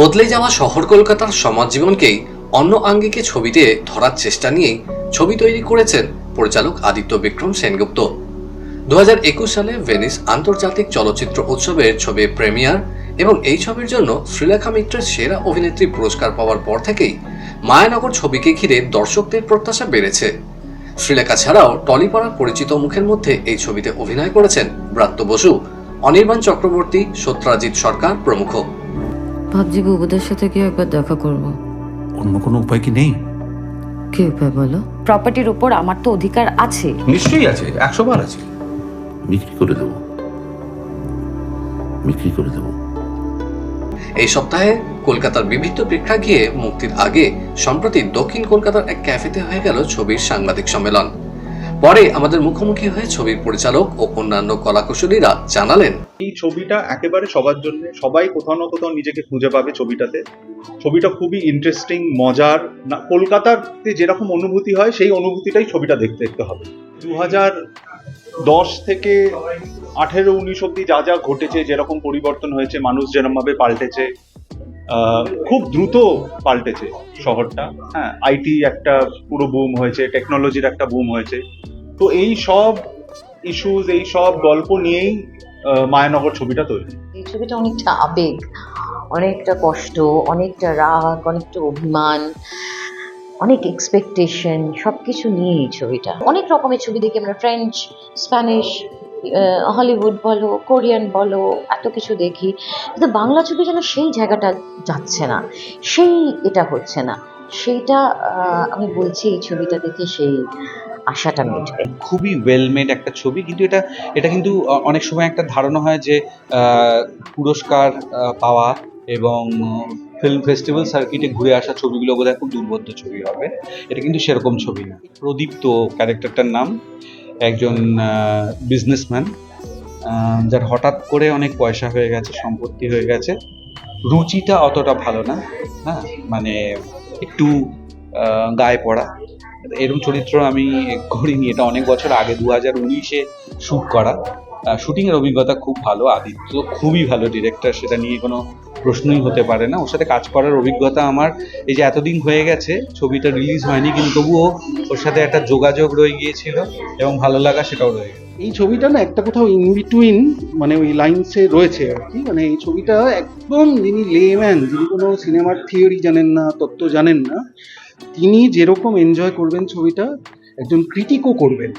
বদলে যাওয়া শহর কলকাতার সমাজ জীবনকেই অন্য আঙ্গিকে ছবিতে ধরার চেষ্টা নিয়েই ছবি তৈরি করেছেন পরিচালক আদিত্য বিক্রম সেনগুপ্ত। দু হাজার একুশ সালে ভেনিস আন্তর্জাতিক চলচ্চিত্র উৎসবের ছবি প্রেমিয়ার এবং এই ছবির জন্য শ্রীলেখা মিত্রের সেরা অভিনেত্রী পুরস্কার পাওয়ার পর থেকেই মায়ানগর ছবিকে ঘিরে দর্শকদের প্রত্যাশা বেড়েছে। শ্রীলেখা ছাড়াও টলিপাড়ার পরিচিত মুখের মধ্যে এই ছবিতে অভিনয় করেছেন ব্রাত্য বসু, অনির্বাণ চক্রবর্তী সত্যরাজিৎ সরকার প্রমুখ। ভাবছি বুবুদের সাথে গিয়ে একবার দেখা করব। অন্য কোনো উপায় কি নেই? কি উপায় বলো? প্রপার্টির উপর আমার তো অধিকার আছে। নিশ্চয়ই আছে একশো বার আছে। বিক্রি করে দেবো। বিক্রি করে দেবো। এই সপ্তাহে কলকাতার বিভিন্ন প্রেক্ষাগৃহে মুক্তির আগে সম্প্রতি দক্ষিণ কলকাতার এক ক্যাফেতে হয়ে গেল ছবির সাংবাদিক সম্মেলন। পরে আমাদের মুখোমুখি হয়ে ছবির পরিচালক ও অন্যান্য কলাকুশলীরা জানালেন, এই ছবিটা একেবারে সবার জন্য, সবাই কোথাও না কোথাও নিজেকে খুঁজে পাবে ছবিটাতে। ছবিটা খুবই ইন্টারেস্টিং মজার। না, কলকাতাতে যেরকম অনুভূতি হয়, সেই অনুভূতিটাই ছবিটা দেখতে দেখতে হবে। দু হাজার দশ থেকে আঠেরো, উনিশ অব্দি যা যা ঘটেছে, যেরকম পরিবর্তন হয়েছে, মানুষ যেরকমভাবে পাল্টেছে খুব দ্রুত পাল্টেছে শহরটা। হ্যাঁ আইটি একটা পুরো বুম হয়েছে টেকনোলজির একটা বুম হয়েছে। তো এই সব ইস্যুজ এই সব গল্প নিয়েই মায়ানগর ছবিটা তৈরি। এই ছবিটা অনেকটা আবেগ, অনেকটা কষ্ট, অনেকটা রাগ, অনেকটা অভিমান, অনেক এক্সপেকটেশন সব কিছু নিয়ে এই ছবিটা। অনেক রকমের ছবি দেখি আমরা ফ্রেঞ্চ স্প্যানিশ হলিউড বলো, কোরিয়ান বলো, এত কিছু দেখি। কিন্তু বাংলা ছবি যেন সেই জায়গাটা যাচ্ছে না, সেই এটা হচ্ছে না। সেইটা আমি বলছি, এই ছবিটা দেখে সেই আশাটা মিটবে। খুবই ওয়েল মেড একটা ছবি, কিন্তু এটা এটা কিন্তু অনেক সময় একটা ধারণা হয় যে পুরস্কার পাওয়া এবং ফিল্ম ফেস্টিভ্যাল সার্কিটে ঘুরে আসা ছবিগুলো বোধহয় খুব দুর্বোধ্য ছবি হবে। এটা কিন্তু সেরকম ছবি না। প্রদীপ্ত ক্যারেক্টারটার নাম একজন বিজনেসম্যান যার হঠাৎ করে অনেক পয়সা হয়ে গেছে, সম্পত্তি হয়ে গেছে। রুচিটা অতটা ভালো না হ্যাঁ? মানে একটু গায়ে পড়া। এরকম চরিত্র আমি করিনি। এটা অনেক বছর আগে দু হাজার উনিশে শ্যুট করা। শুটিংয়ের অভিজ্ঞতা খুব ভালো। আদিত্য খুবই ভালো ডিরেক্টর সেটা নিয়ে কোনো প্রশ্নই হতে পারে না। ওর সাথে কাজ করার অভিজ্ঞতা আমার এই যে এতদিন হয়ে গেছে, ছবিটা রিলিজ হয়নি, কিন্তু তবুও ওর সাথে একটা যোগাযোগ রয়ে গিয়েছিল এবং ভালো লাগা সেটাও রয়ে গেছে। এই ছবিটা না একটা কোথাও ইন বিটুইন মানে ওই লাইনসে রয়েছে আর কি। মানে এই ছবিটা একদম যিনি লেম্যান যিনি কোনো সিনেমার থিওরি জানেন না, তত্ত্ব জানেন না, তিনি যেরকম এনজয় করবেন ছবিটা, একজন ক্রিটিকও করবেন।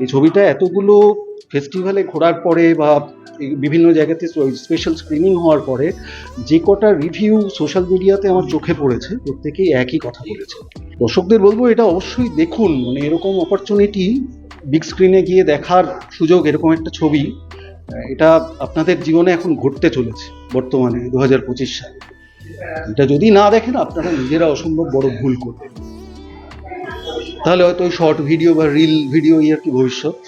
এই ছবিটা এতগুলো ফেস্টিভ্যালে ঘোরার পরে বা বিভিন্ন জায়গাতে স্পেশাল স্ক্রিনিং হওয়ার পরে যে কটা রিভিউ সোশ্যাল মিডিয়াতে আমার চোখে পড়েছে, প্রত্যেকেই একই কথা বলেছে। দর্শকদের বলব এটা অবশ্যই দেখুন মানে এরকম অপরচুনিটি বিগ স্ক্রিনে গিয়ে দেখার সুযোগ এরকম একটা ছবি এটা আপনাদের জীবনে এখন ঘটতে চলেছে বর্তমানে দু হাজার পঁচিশ সালে। এটা যদি না দেখেন, আপনারা নিজেরা অসম্ভব বড় ভুল করবেন। তাহলে হয়তো ওই শর্ট ভিডিও বা রিল ভিডিও আর কি ভবিষ্যৎ?